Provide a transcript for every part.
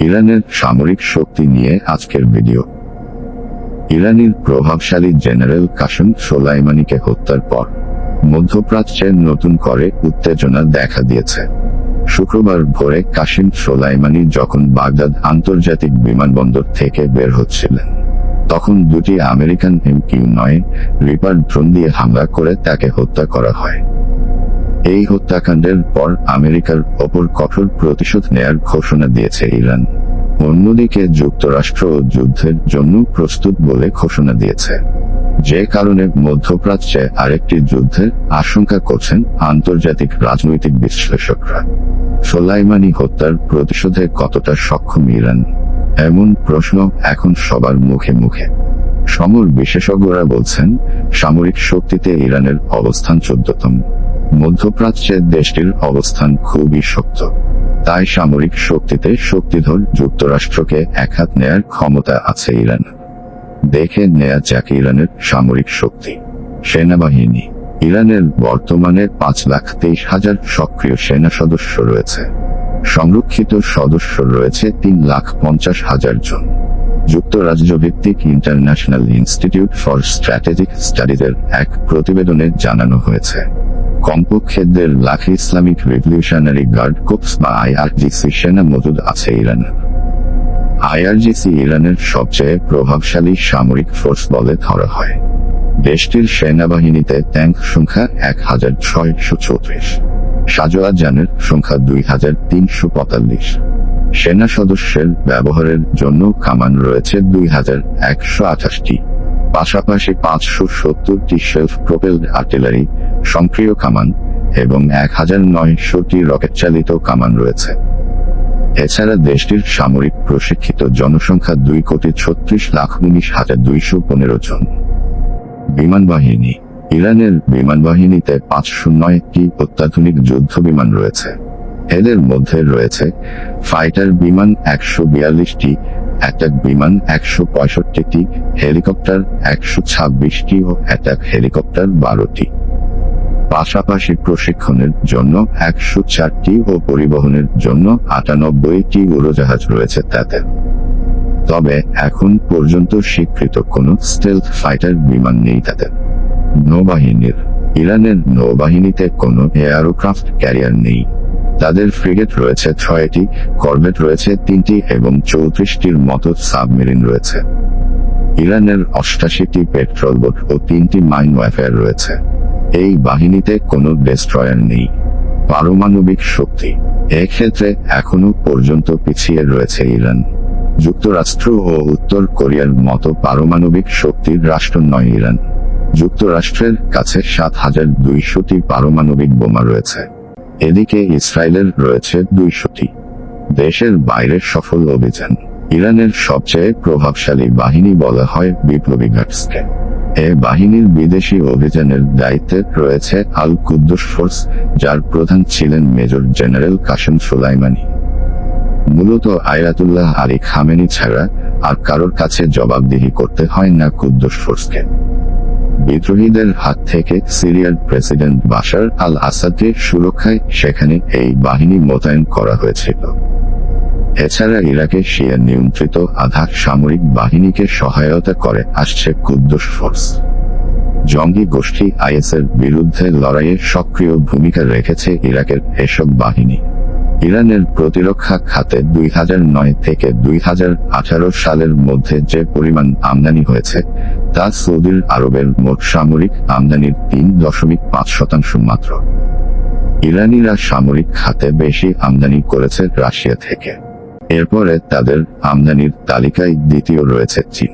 ইরানের সামরিক শক্তি নিয়ে আজকের ভিডিও। ইরানের প্রভাবশালী জেনারেল কাসেম সোলাইমানিকে হত্যার পর মধ্যপ্রাচ্যে নতুন করে উত্তেজনা দেখা দিয়েছে। শুক্রবার ভোরে কাসিম সোলাইমানি যখন বাগদাদ আন্তর্জাতিক বিমানবন্দর থেকে বের হচ্ছিলেন, তখন দুটি আমেরিকান এম কিউ নয় রিপার ড্রোন দিয়ে হামলা করে তাকে হত্যা করা হয়। এই হত্যাকাণ্ডের পর আমেরিকার ওপর কঠোর প্রতিশোধ নেয়ার ঘোষণা দিয়েছে ইরান। অন্যদিকে যুক্তরাষ্ট্র যুদ্ধের জন্য প্রস্তুত বলে ঘোষণা দিয়েছে। যে কারণে মধ্যপ্রাচ্যে আরেকটি যুদ্ধের আশঙ্কা করছেন আন্তর্জাতিক রাজনৈতিক বিশ্লেষকরা। সোলাইমানি হত্যার প্রতিশোধে কতটা সক্ষম ইরান? এমন প্রশ্ন এখন সবার মুখে মুখে। সমর বিশেষজ্ঞরা বলছেন, সামরিক শক্তিতে ইরানের অবস্থান চোদ্দতম। মধ্যপ্রাচ্যে দেশটির অবস্থান খুবই শক্ত। তাই সামরিক শক্তিতে শক্তিধর যুক্তরাষ্ট্রকে একহাত নেয়ার ক্ষমতা আছে ইরান। দেখে নেয়া যাক ইরানের সামরিক শক্তি। সেনাবাহিনী। ইরানের বর্তমানে পাঁচ লাখ তেইশ হাজার সক্রিয় সেনা সদস্য রয়েছে। সংরক্ষিত সদস্য রয়েছে তিন লাখ পঞ্চাশ হাজার জন। যুক্তরাজ্য ভিত্তিক ইন্টারন্যাশনাল ইনস্টিটিউট ফর স্ট্র্যাটেজিক স্টাডিজের এক প্রতিবেদনে জানানো হয়েছে। কমপক্ষে দেড় lakh Islamic revolutionary guard corps বা আইআরজিসি সেনা মজুদ আছে ইরানে। আইআরজিসি ইরানের সবচেয়ে প্রভাবশালী সামরিক ফোর্স বলে ধরা হয়। দেশটির সেনাবাহিনীতে ট্যাঙ্ক সংখ্যা এক হাজার ছয়শো চৌত্রিশ, সাজোয়া যানের সংখ্যা দুই হাজার তিনশো পঁয়তাল্লিশ, সেনা সদস্যের ব্যবহারের জন্য কামান রয়েছে দুই হাজার একশো আঠাশটি। পাশাপাশি পাঁচশো সত্তরটি সেলফ প্রোপেলড আর্টিলারি সক্রিয় কামান এবং এক হাজার নয়শোটি রকেট চালিত কামান রয়েছে। এছাড়া দেশটির সামরিক প্রশিক্ষিত জনসংখ্যা দুই কোটি ছত্রিশ লাখ উনিশ হাজার দুইশো পনেরো জন। বিমান বাহিনী ইরানের বিমান বাহিনীতে পাঁচশো নয়টি অত্যাধুনিক যুদ্ধ বিমান রয়েছে। এদের মধ্যে রয়েছে ফাইটার বিমান একশো বিয়াল্লিশটি অ্যাটাক বিমান একশো পঁয়ষট্টিটি হেলিকপ্টার একশো ছাব্বিশটি ও অ্যাটাক হেলিকপ্টার বারোটি। পাশাপাশি প্রশিক্ষণের জন্য একশো চারটি ও পরিবহনের জন্য আটানব্বইটি উড়োজাহাজ রয়েছে তাতে। তবে এখন পর্যন্ত স্বীকৃত কোনো স্টেলথ ফাইটার বিমান নেই তাদের নৌবাহিনীর, ইরানের নৌবাহিনীতে কোনো এয়ারোক্রাফট ক্যারিয়ার নেই। তাদের ফ্রিগেট রয়েছে ছয়টি করভেট রয়েছে তিনটি এবং চৌত্রিশটির মতো সাবমেরিন রয়েছে। ইরানের অষ্টাশিটি পেট্রোল বোট ও তিনটি মাইন ওয়ারফেয়ার রয়েছে। এই বাহিনীতে কোনো ডেস্ট্রয়ার নেই। পারমাণবিক শক্তি। এক্ষেত্রে এখনও পর্যন্ত পিছিয়ে রয়েছে ইরান। যুক্তরাষ্ট্র ও উত্তর কোরিয়ার মতো পারমাণবিক শক্তির রাষ্ট্র নয় ইরান। যুক্তরাষ্ট্রের কাছে সাত হাজার দুইশোটি পারমাণবিক বোমা রয়েছে। এদিকে ইসরায়েলের রয়েছে দুইশোটি। দেশের বাইরে সফল অভিযান। ইরানের সবচেয়ে প্রভাবশালী বাহিনী বলা হয় বিপ্লবী গার্ডসকে। এ বাহিনীর বিদেশি অভিযানের দায়িত্বে রয়েছে আল কুদ্দুস ফোর্স, যার প্রধান ছিলেন মেজর জেনারেল কাসেম সুলাইমানি। মূলত আয়াতুল্লাহ আলী খামেনি ছাড়া আর কারোর কাছে জবাবদিহি করতে হয় না কুদ্দুস ফোর্সকে। বিদ্রোহীদের হাত থেকে সিরিয়ার প্রেসিডেন্ট বাশার আল আসাদের সুরক্ষায় সেখানে এই বাহিনী মোতায়েন করা হয়েছিল। এছাড়া ইরাকে শিয়া নিয়ন্ত্রিত আধা সামরিক বাহিনীকে সহায়তা করে আসছে কুদ্দুস ফোর্স। জঙ্গি গোষ্ঠী আইএসের বিরুদ্ধে লড়াইয়ে সক্রিয় ভূমিকা রেখেছে ইরাকের এসব বাহিনী। ইরানের প্রতিরক্ষা খাতে দুই হাজার নয় থেকে দুই হাজার আঠারো সালের মধ্যে যে পরিমাণ আমদানি হয়েছে তা সৌদির আরবের মোট সামরিক আমদানির তিন দশমিক পাঁচ শতাংশ মাত্র। ইরানিরা সামরিক খাতে বেশি আমদানি করেছে রাশিয়া থেকে। এরপরে তাদের আমদানির তালিকায় দ্বিতীয় রয়েছে চীন।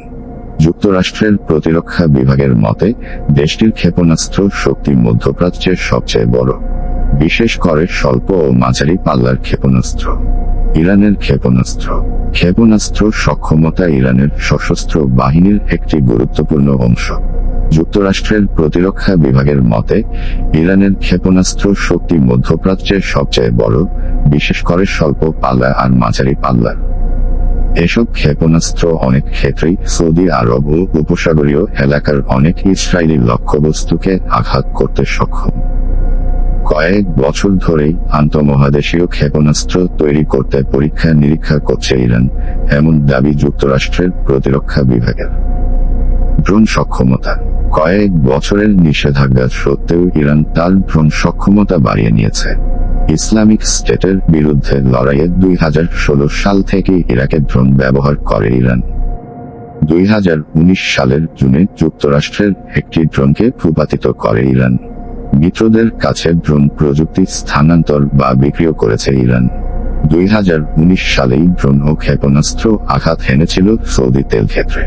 যুক্তরাষ্ট্রের প্রতিরক্ষা বিভাগের মতে, দেশটির ক্ষেপণাস্ত্র শক্তি মধ্যপ্রাচ্যের সবচেয়ে বড়। বিশেষ করে স্বল্প ও মাঝারি পাল্লার ক্ষেপণাস্ত্র। ইরানের ক্ষেপণাস্ত্র। ক্ষেপণাস্ত্র সক্ষমতা ইরানের সশস্ত্র বাহিনীর একটি গুরুত্বপূর্ণ অংশ। যুক্তরাষ্ট্রের প্রতিরক্ষা বিভাগের মতে, ইরানের ক্ষেপণাস্ত্র শক্তি মধ্যপ্রাচ্যের সবচেয়ে বড়, বিশেষ করে স্বল্প পাল্লা আর মাঝারি পাল্লার এসব ক্ষেপণাস্ত্র অনেক ক্ষেত্রেই সৌদি আরব ও উপসাগরীয় এলাকার অনেক ইসরায়েলি লক্ষ্যবস্তুকে আঘাত করতে সক্ষম। কয়েক বছর ধরেই আন্তঃমহাদেশীয় ক্ষেপণাস্ত্র তৈরি করতে পরীক্ষা নিরীক্ষা করছে ইরান, এমন দাবি যুক্তরাষ্ট্রের প্রতিরক্ষা বিভাগের। ড্রোন সক্ষমতা। কয়েক বছরের নিষেধাজ্ঞা সত্ত্বেও ইরান তার ড্রোন সক্ষমতা বাড়িয়ে নিয়েছে। ইসলামিক স্টেটের বিরুদ্ধে লড়াইয়ে দুই হাজার ষোলো সাল থেকে ইরাকে ড্রোন ব্যবহার করে ইরান। দুই হাজার উনিশ সালের জুনে যুক্তরাষ্ট্রের একটি ড্রোনকে ভূপাতিত করে ইরান। মিত্রদের কাছে ড্রোন প্রযুক্তি স্থানান্তর বা বিক্রিও করেছে ইরান। দুই হাজার উনিশ সালেই ড্রোন ও ক্ষেপণাস্ত্র আঘাত হেনেছিল সৌদি তেল ক্ষেত্রে।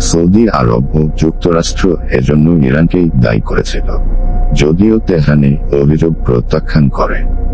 সৌদি আরব ও যুক্তরাষ্ট্র এজন্য ইরানকেই দায়ী করেছিল। যদিও তেহরানে অভিযোগ প্রত্যাখ্যান করে।